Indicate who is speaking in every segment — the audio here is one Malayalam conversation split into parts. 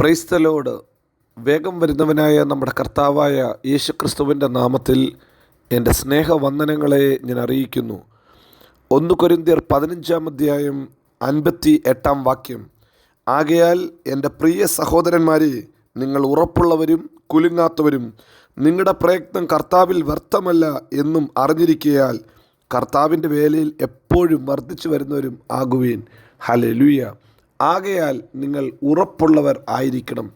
Speaker 1: പ്രൈസ്തലോട് വേഗം വരുന്നവനായ നമ്മുടെ കർത്താവായ യേശുക്രിസ്തുവിന്റെ നാമത്തിൽ എന്റെ സ്നേഹവന്ദനങ്ങളെ ഞാൻ അറിയിക്കുന്നു. ഒന്ന് കൊരിന്തിയർ പതിനഞ്ചാം അധ്യായം അൻപത്തി എട്ടാം വാക്യം. ആകയാൽ എന്റെ പ്രിയ സഹോദരന്മാരെ നിങ്ങൾ ഉറപ്പുള്ളവരും കുലുങ്ങാത്തവരും നിങ്ങളുടെ പ്രയത്നം കർത്താവിൽ വ്യർത്ഥമല്ല എന്നും അറിഞ്ഞിരിക്കയാൽ കർത്താവിന്റെ വേലയിൽ എപ്പോഴും വർദ്ധിച്ചു വരുന്നവരും ആകുവീൻ. ഹലലുയ ആകയാൽ നിങ്ങൾ ഉറപ്പുള്ളവർ ആയിരിക്കണം.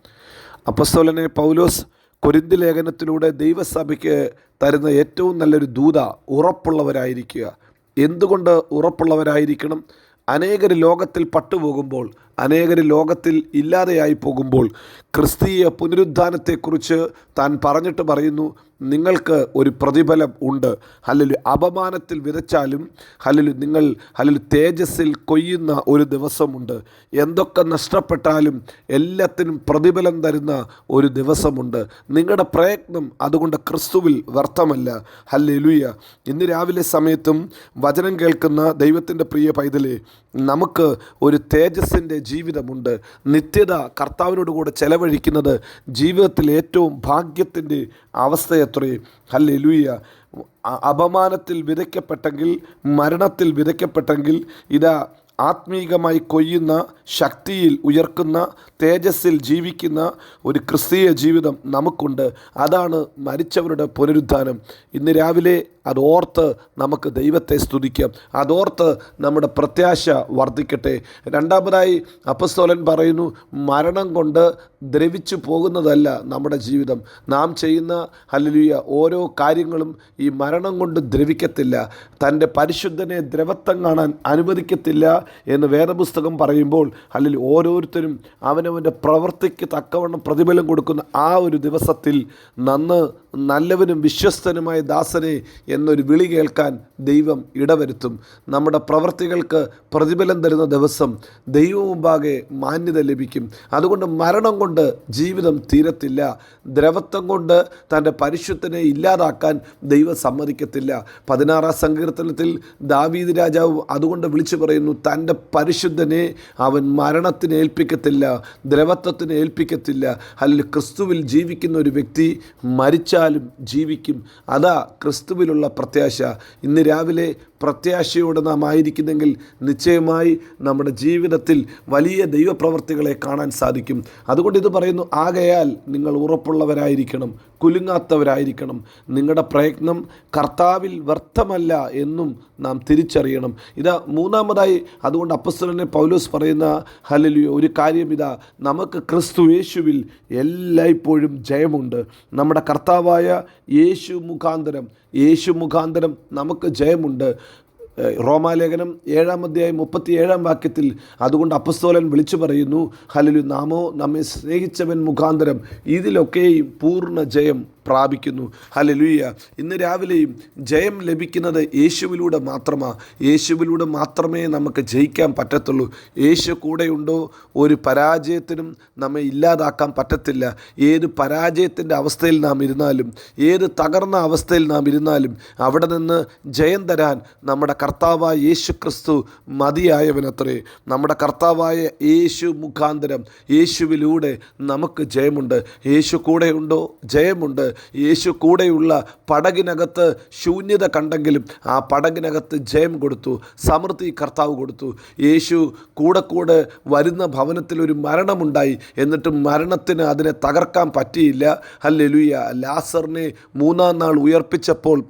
Speaker 1: അപ്പസ്തോലനെ പൗലോസ് കൊരിന്തി ലേഖനത്തിലൂടെ ദൈവസഭയ്ക്ക് തരുന്ന ഏറ്റവും നല്ലൊരു ദൂത ഉറപ്പുള്ളവരായിരിക്കുക. എന്തുകൊണ്ട് ഉറപ്പുള്ളവരായിരിക്കണം? അനേകർ ലോകത്തിൽ പട്ടുപോകുമ്പോൾ അനേകർ ലോകത്തിൽ ഇല്ലാതെയായി പോകുമ്പോൾ ക്രിസ്തീയ പുനരുദ്ധാനത്തെക്കുറിച്ച് താൻ പറഞ്ഞിട്ട് പറയുന്നു നിങ്ങൾക്ക് ഒരു പ്രതിഫലം ഉണ്ട്. അല്ലെങ്കിൽ അപമാനത്തിൽ വിതച്ചാലും അല്ലെങ്കിൽ നിങ്ങൾ അല്ലെങ്കിൽ തേജസ്സിൽ കൊയ്യുന്ന ഒരു ദിവസമുണ്ട്. എന്തൊക്കെ നഷ്ടപ്പെട്ടാലും എല്ലാത്തിനും പ്രതിഫലം തരുന്ന ഒരു ദിവസമുണ്ട്. നിങ്ങളുടെ പ്രയത്നം അതുകൊണ്ട് ക്രിസ്തുവിൽ വ്യർത്ഥമല്ല. ഹല്ലേലൂയ. ഇന്ന് രാവിലെ സമയത്തും വചനം കേൾക്കുന്ന ദൈവത്തിന്റെ പ്രിയ പൈതലേ നമുക്ക് ഒരു തേജസ്സിന്റെ ജീവിതമുണ്ട്. നിത്യത കർത്താവിനോട് കൂടെ ചെലവഴിക്കുന്നത് ജീവിതത്തിൽ ഏറ്റവും ഭാഗ്യത്തിന്റെ അവസ്ഥയത്രേ. ഹല്ലേ ലൂയ അപമാനത്തിൽ വിതയ്ക്കപ്പെട്ടെങ്കിൽ മരണത്തിൽ വിതയ്ക്കപ്പെട്ടെങ്കിൽ ഇതാ ആത്മീകമായി കൊയ്യുന്ന ശക്തിയിൽ ഉയർക്കുന്ന തേജസ്സിൽ ജീവിക്കുന്ന ഒരു ക്രിസ്തീയ ജീവിതം നമുക്കുണ്ട്. അതാണ് മരിച്ചവരുടെ പുനരുദ്ധാനം. ഇന്ന് രാവിലെ അതോർത്ത് നമുക്ക് ദൈവത്തെ സ്തുതിക്കാം. അതോർത്ത് നമ്മുടെ പ്രത്യാശ വർദ്ധിക്കട്ടെ. രണ്ടാമതായി അപ്പസ്തോലൻ പറയുന്നു മരണം കൊണ്ട് ദ്രവിച്ചു പോകുന്നതല്ല നമ്മുടെ ജീവിതം. നാം ചെയ്യുന്ന ഹല്ലുയ ഓരോ കാര്യങ്ങളും ഈ മരണം കൊണ്ട് ദ്രവിക്കത്തില്ല. തന്റെ പരിശുദ്ധനെ ദ്രവത്വം കാണാൻ അനുവദിക്കത്തില്ല എന്ന് വേദപുസ്തകം പറയുമ്പോൾ അല്ലെങ്കിൽ ഓരോരുത്തരും അവനവന്റെ പ്രവൃത്തിക്ക് തക്കവണ്ണം പ്രതിഫലം കൊടുക്കുന്ന ആ ഒരു ദിവസത്തിൽ നന്ന് നല്ലവനും വിശ്വസ്തനുമായ ദാസനെ എന്നൊരു വിളി കേൾക്കാൻ ദൈവം ഇടവരുത്തും. നമ്മുടെ പ്രവൃത്തികൾക്ക് പ്രതിഫലം തരുന്ന ദിവസം ദൈവം മുമ്പാകെ മാന്യത ലഭിക്കും. അതുകൊണ്ട് മരണം കൊണ്ട് ജീവിതം തീരത്തില്ല. ദ്രവത്വം കൊണ്ട് തന്റെ പരിശുദ്ധനെ ഇല്ലാതാക്കാൻ ദൈവം സമ്മതിക്കത്തില്ല. പതിനാറാം സങ്കീർത്തനത്തിൽ ദാവീദ് രാജാവ് അതുകൊണ്ട് വിളിച്ചു പറയുന്നു തന്റെ പരിശുദ്ധനെ അവൻ മരണത്തിന് ഏൽപ്പിക്കത്തില്ല ദ്രവത്വത്തിന് ഏൽപ്പിക്കത്തില്ല. അല്ലെങ്കിൽ ക്രിസ്തുവിൽ ജീവിക്കുന്ന ഒരു വ്യക്തി മരിച്ചാലും ജീവിക്കും. അതാ ക്രിസ്തുവിലുള്ള പ്രത്യാശ. ഇന്ന് രാവിലെ പ്രത്യാശയോടെ നാം ആയിരിക്കുന്നെങ്കിൽ നിശ്ചയമായി നമ്മുടെ ജീവിതത്തിൽ വലിയ ദൈവപ്രവർത്തികളെ കാണാൻ സാധിക്കും. അതുകൊണ്ട് ഇത് പറയുന്നു ആകയാൽ നിങ്ങൾ ഉറപ്പുള്ളവരായിരിക്കണം. കുലുങ്ങാത്തവരായിരിക്കണം. നിങ്ങളുടെ പ്രയത്നം കർത്താവിൽ വ്യർത്ഥമല്ല എന്നും നാം തിരിച്ചറിയണം. ഇതാ മൂന്നാമതായി അതുകൊണ്ട് അപ്പസ്വലനെ പൗലോസ് പറയുന്ന ഹലലിയോ ഒരു കാര്യം ഇതാ. നമുക്ക് ക്രിസ്തു യേശുവിൽ എല്ലായ്പ്പോഴും ജയമുണ്ട്. നമ്മുടെ കർത്താവായ യേശു മുഖാന്തരം യേശു മുഖാന്തരം നമുക്ക് ജയമുണ്ട്. റോമാലേഖനം ഏഴാം അധ്യായം മുപ്പത്തി ഏഴാം വാക്യത്തിൽ അതുകൊണ്ട് അപ്പസ്തോലൻ വിളിച്ചു പറയുന്നു ഹലലു നാമോ നമ്മെ സ്നേഹിച്ചവൻ മുഖാന്തരം. ഇതിലൊക്കെയും പൂർണ ജയം പ്രാപിക്കുന്നു. ഹലലുയ്യ ഇന്ന് രാവിലെയും ജയം ലഭിക്കുന്നത് യേശുവിലൂടെ മാത്രമാണ് യേശുവിലൂടെ മാത്രമേ നമുക്ക് ജയിക്കാൻ പറ്റത്തുള്ളൂ. യേശു കൂടെയുണ്ടോ? ഒരു പരാജയത്തിനും നമ്മെ ഇല്ലാതാക്കാൻ പറ്റത്തില്ല. ഏത് പരാജയത്തിന്റെ അവസ്ഥയിൽ നാം ഇരുന്നാലും ഏത് തകർന്ന അവസ്ഥയിൽ നാം ഇരുന്നാലും അവിടെ നിന്ന് ജയം തരാൻ നമ്മുടെ കർത്താവായ യേശു ക്രിസ്തു മതിയായവനത്രേ. നമ്മുടെ കർത്താവായ യേശു മുഖാന്തരം യേശുവിലൂടെ നമുക്ക് ജയമുണ്ട്. യേശു കൂടെയുണ്ടോ? ജയമുണ്ട്. യേശു കൂടെയുള്ള പടകിനകത്ത് ശൂന്യത കണ്ടെങ്കിലും ആ പടകിനകത്ത് ജയം കൊടുത്തു സമൃദ്ധി കർത്താവ് കൊടുത്തു. യേശു കൂടെ കൂടെ വരുന്ന ഭവനത്തിൽ ഒരു മരണമുണ്ടായി. എന്നിട്ടും മരണത്തിന് അതിനെ തകർക്കാൻ പറ്റിയില്ല. ഹല്ലേലൂയ. ലാസറിനെ മൂന്നാം നാൾ ഉയർപ്പിച്ചപ്പോൾ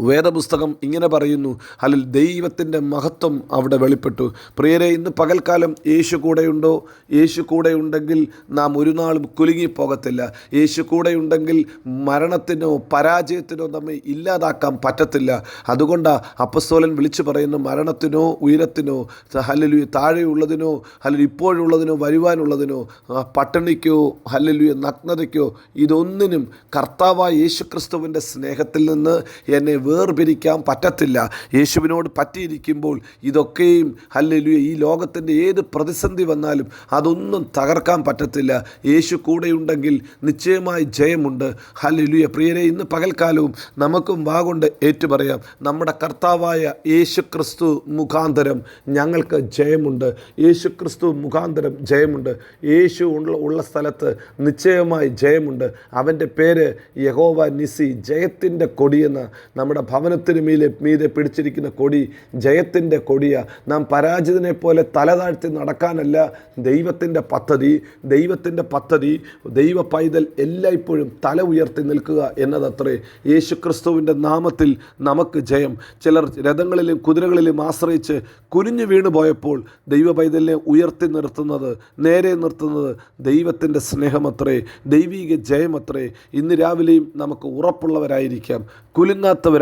Speaker 1: വേദപുസ്തകം ഇങ്ങനെ പറയുന്നു അല്ലിൽ ദൈവത്തിന്റെ മഹത്വം അവിടെ വെളിപ്പെട്ടു. പ്രിയരെ ഇന്ന് പകൽക്കാലം യേശു കൂടെയുണ്ടോ യേശു കൂടെയുണ്ടെങ്കിൽ നാം ഒരു നാളും കുലുങ്ങിപ്പോകത്തില്ല. യേശു കൂടെയുണ്ടെങ്കിൽ മരണത്തിനോ പരാജയത്തിനോ നമ്മെ ഇല്ലാതാക്കാൻ പറ്റത്തില്ല. അതുകൊണ്ടാണ് അപ്പസ്തോലൻ വിളിച്ചു പറയുന്നു മരണത്തിനോ ഉയരത്തിനോ ഹല്ലലു താഴെയുള്ളതിനോ അല്ലെങ്കിൽ ഇപ്പോഴുള്ളതിനോ വരുവാനുള്ളതിനോ പട്ടിണിക്കോ ഹല്ലലു നഗ്നതയ്ക്കോ ഇതൊന്നിനും കർത്താവായ യേശുക്രിസ്തുവിന്റെ സ്നേഹത്തിൽ നിന്ന് എന്നെ വേർപിരിക്കാൻ പറ്റത്തില്ല. യേശുവിനോട് പറ്റിയിരിക്കുമ്പോൾ ഇതൊക്കെയും അല്ലെങ്കിൽ ഈ ലോകത്തിന്റെ ഏത് പ്രതിസന്ധി വന്നാലും അതൊന്നും തകർക്കാൻ പറ്റത്തില്ല. യേശു കൂടെയുണ്ടെങ്കിൽ നിശ്ചയമായി ജയമുണ്ട്. ഹല്ലേലൂയ. പ്രിയരെ ഇന്ന് പകൽക്കാലവും നമുക്കും വാഗൊണ്ട് ഏറ്റുപറയാം. നമ്മുടെ കർത്താവായ യേശു ക്രിസ്തു മുഖാന്തരം ഞങ്ങൾക്ക് ജയമുണ്ട്. യേശു ക്രിസ്തു മുഖാന്തരം ജയമുണ്ട്. യേശു ഉള്ള ഉള്ള സ്ഥലത്ത് നിശ്ചയമായി ജയമുണ്ട്. അവന്റെ പേര് യഹോവ നിസി ജയത്തിന്റെ കൊടിയെന്ന് നമ്മുടെ ഭവനത്തിന് മീലെ മീതെ പിടിച്ചിരിക്കുന്ന കൊടി ജയത്തിന്റെ കൊടിയ. നാം പരാജിതനെ പോലെ തല താഴ്ത്തി നടക്കാനല്ല ദൈവത്തിന്റെ പദ്ധതി. ദൈവത്തിന്റെ പദ്ധതി ദൈവ പൈതൽ എല്ലായ്പ്പോഴും തല ഉയർത്തി നിൽക്കുക എന്നതത്രേ. യേശു ക്രിസ്തുവിന്റെ നാമത്തിൽ നമുക്ക് ജയം. ചിലർ രഥങ്ങളിലും കുതിരകളിലും ആശ്രയിച്ച് കുനിഞ്ഞു വീണു പോയപ്പോൾ ദൈവ പൈതലിനെ ഉയർത്തി നിർത്തുന്നത് നേരെ നിർത്തുന്നത് ദൈവത്തിന്റെ സ്നേഹമത്രേ. ദൈവീക ജയമത്രേ. ഇന്ന് രാവിലെയും നമുക്ക് ഉറപ്പുള്ളവരായിരിക്കാം.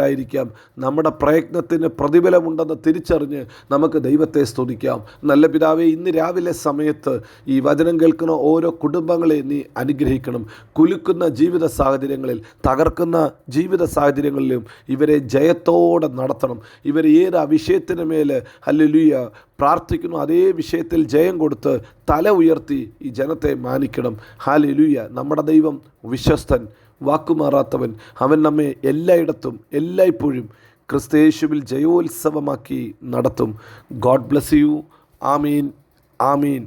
Speaker 1: കുലുങ്ങാത്തവരായിരിക്കാം നമ്മുടെ പ്രയത്നത്തിന് പ്രതിഫലമുണ്ടെന്ന് തിരിച്ചറിഞ്ഞ് നമുക്ക് ദൈവത്തെ സ്തുതിക്കാം. നല്ല പിതാവെ ഇന്ന് രാവിലെ സമയത്ത് ഈ വചനം കേൾക്കുന്ന ഓരോ കുടുംബങ്ങളെ നീ അനുഗ്രഹിക്കണം. കുലുക്കുന്ന ജീവിത സാഹചര്യങ്ങളിൽ തകർക്കുന്ന ജീവിത സാഹചര്യങ്ങളിലും ഇവരെ ജയത്തോടെ നടത്തണം. ഇവർ ഏത് ആ വിഷയത്തിന് മേൽ ഹല്ലേലൂയ പ്രാർത്ഥിക്കുന്നു. അതേ വിഷയത്തിൽ ജയം കൊടുത്ത് തല ഉയർത്തി ഈ ജനത്തെ മാനിക്കണം. ഹാലലുയ നമ്മുടെ ദൈവം വിശ്വസ്തൻ വാക്കുമാറാത്തവൻ. അവൻ നമ്മെ എല്ലായിടത്തും എല്ലായ്പ്പോഴും ക്രിസ്തയേശുവിൽ ജയോത്സവമാക്കി നടത്തും. God bless you. Amin. Amin.